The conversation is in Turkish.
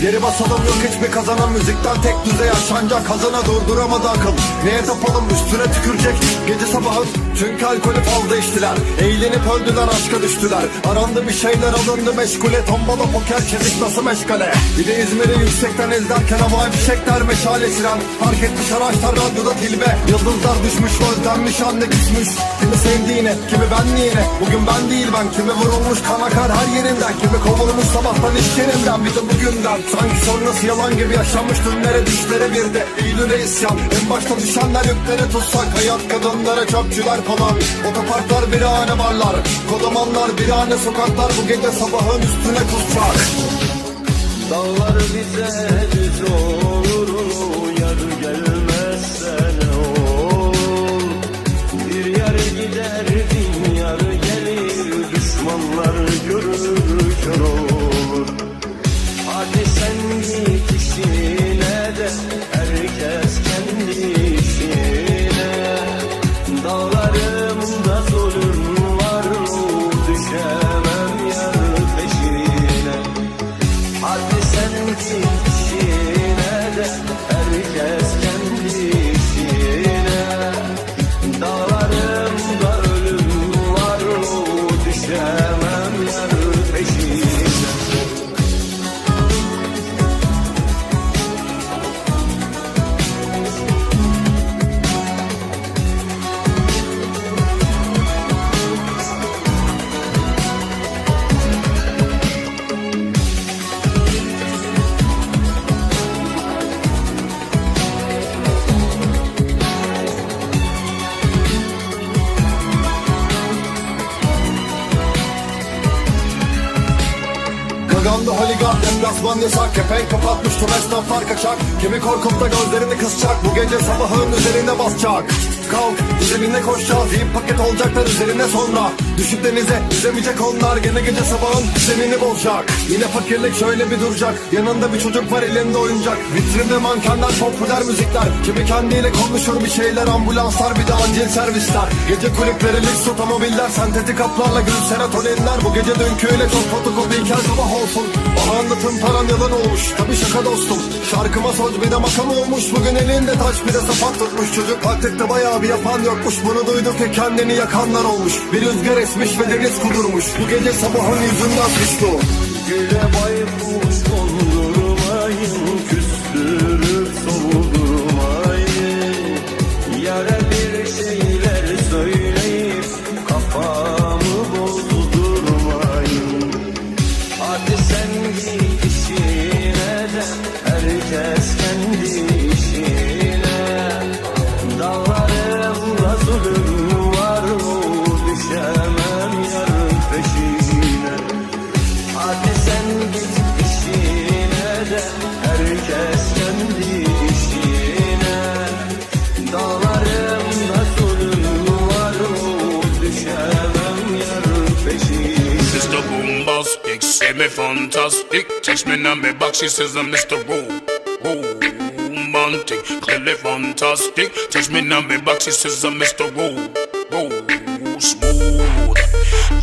Geri basalım yok hiçbir kazanan. Müzikten tek düze yaşanacak Kazana durduramadı akıl Neye tapalım üstüne tükürecek. Gece sabahın çünkü alkolü fazla içtiler. Eğlenip öldüler aşka düştüler. Arandı bir şeyler alındı meşgule. Tombala poker çezik nasıl meşgale? Bir de İzmir'i yüksekten izlerken havai fişekler meşale siren Fark etmiş araçlar radyoda tilbe. Yıldızlar düşmüş özlenmiş anne küsmüş. Kimi sevdiğine kimi benliğine. Bugün ben değil ben. Kimi vurulmuş kan akar her yerinden. Kimi kovulmuş sabahtan iş yerinden. Bir de bugünden Sanki sonrası yalan gibi yaşanmış dünlere düşlere bir de Eylül'e isyan. En başta düşenler yükleri tutsak Hayat kadınlara çöpçüler falan. Otoparklar birahane barlar Kodamanlar birahane sokaklar. Bu gece sabahın üstüne kusacak. Dağlar bize düz olur Gaganda holigan deplasman yasak. Kepenk kapatmış tüm esnaflar kaçak Kimi korkup da gözlerini kısacak. Bu gece sabahın üzerine basacak Kalk. Üzerine koşacağız Yiyip paket olacaklar üzerine sonra. Düşüp denize yüzemeyecek onlar Gene gece sabahın düzenini bozacak. Yine fakirlik şöyle bir duracak Yanında bir çocuk var elinde oyuncak. Vitrinde mankenler popüler müzikler. Kimi kendiyle konuşur bir şeyler Ambulanslar bir de acil servisler. Gece kulüpleri lüks otomobiller Sentetik haplarla gül serotoninler. Bu gece dünküyle çok fotokopiyken sabah olsun. Bana anlatın paran yalan olmuş Tabi şaka dostum. Şarkıma söz bir de makam olmuş. Bugün elinde taş bir de sapat tutmuş. Çocuk taktikte bayağı bir yapan yokmuş Bunu duyduk ki kendini yakanlar olmuş. Bir rüzgar esmiş ve deniz kudurmuş. Bu gece sabahın yüzünden suçlu Güle baykuş Boombastic, say me fantastic. Text me on me back, she says I'm Mr. Ro- Romantic, clearly fantastic. Text me on me back, she says I'm Mr. Ro- Ro- Smooth.